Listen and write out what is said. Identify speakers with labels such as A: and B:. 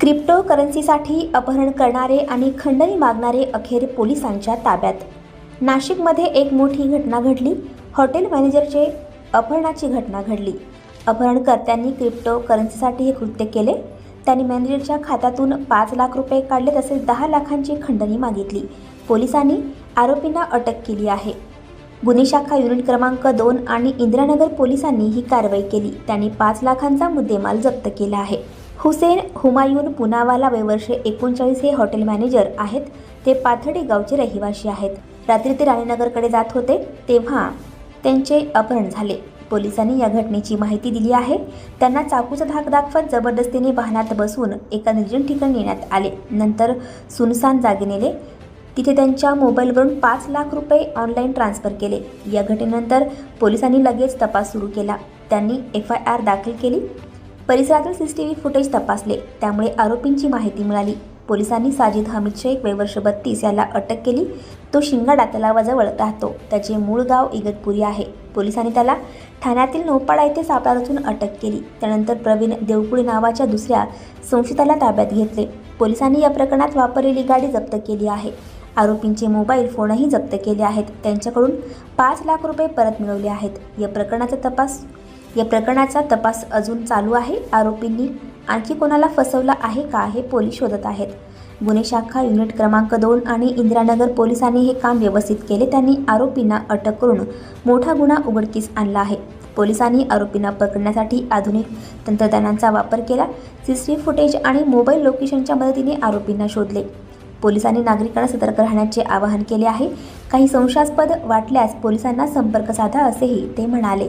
A: Crypto करन्सीसाठी अपहरण करणारे आणि खंडणी मागणारे अखेर पोलिसांच्या ताब्यात. नाशिकमध्ये एक मोठी घटना घडली. हॉटेल मॅनेजरचे अपहरणाची घटना घडली. अपहरणकर्त्यांनी क्रिप्टो करन्सीसाठी हे कृत्य केले. त्यांनी मॅनेजरच्या खात्यातून पाच लाख रुपये काढले तसेच दहा लाखांची खंडणी मागितली. पोलिसांनी आरोपींना अटक केली आहे. गुन्हे शाखा युनिट क्रमांक दोन आणि इंदिरानगर पोलिसांनी ही कारवाई केली. त्यांनी पाच लाखांचा मुद्देमाल जप्त केला आहे. हुसेन हुमायून पुनावाला वयवर्षे एकोणचाळीस हे हॉटेल मॅनेजर आहेत. ते पाथडी गावचे रहिवासी आहेत. रात्री ते राणीनगरकडे जात होते तेव्हा त्यांचे अपहरण झाले. पोलिसांनी या घटनेची माहिती दिली आहे. त्यांना चाकूचा धाक दाखवत जबरदस्तीने वाहनात बसवून एका निर्जन ठिकाणी नेण्यात आले. नंतर सुनसान जागे नेले. तिथे त्यांच्या मोबाईलवरून पाच लाख रुपये ऑनलाईन ट्रान्स्फर केले. या घटनेनंतर पोलिसांनी लगेच तपास सुरू केला. त्यांनी एफ आय आर दाखल केली. परिसरातील सी टी व्ही फुटेज तपासले. त्यामुळे आरोपींची माहिती मिळाली. पोलिसांनी साजिद हमीद शेख वयवर्ष बत्तीस याला अटक केली. तो शिंगाडा तलावाजवळ राहतो. त्याचे मूळ गाव इगतपुरी आहे. पोलिसांनी त्याला ठाण्यातील नोपाडा येथे सापळा रचून अटक केली. त्यानंतर प्रवीण देवकुळी नावाच्या दुसऱ्या संशयिताला ताब्यात घेतले. पोलिसांनी या प्रकरणात वापरलेली गाडी जप्त केली आहे. आरोपींचे मोबाईल फोनही जप्त केले आहेत. त्यांच्याकडून पाच लाख रुपये परत मिळवले आहेत. या प्रकरणाचा तपास या प्रकरणाचा तपास अजून चालू आहे. आरोपींनी आणखी कोणाला फसवलं आहे का हे पोलीस शोधत आहेत. गुन्हे शाखा युनिट क्रमांक दोन आणि इंदिरानगर पोलिसांनी हे काम व्यवस्थित केले. त्यांनी आरोपींना अटक करून मोठा गुन्हा उघडकीस आणला आहे. पोलिसांनी आरोपींना पकडण्यासाठी आधुनिक तंत्रज्ञानाचा वापर केला. सी सी फुटेज आणि मोबाईल लोकेशनच्या मदतीने आरोपींना शोधले. पोलिसांनी नागरिकांना सतर्क राहण्याचे आवाहन केले आहे. काही संशयास्पद वाटल्यास पोलिसांना संपर्क साधा असेही ते म्हणाले.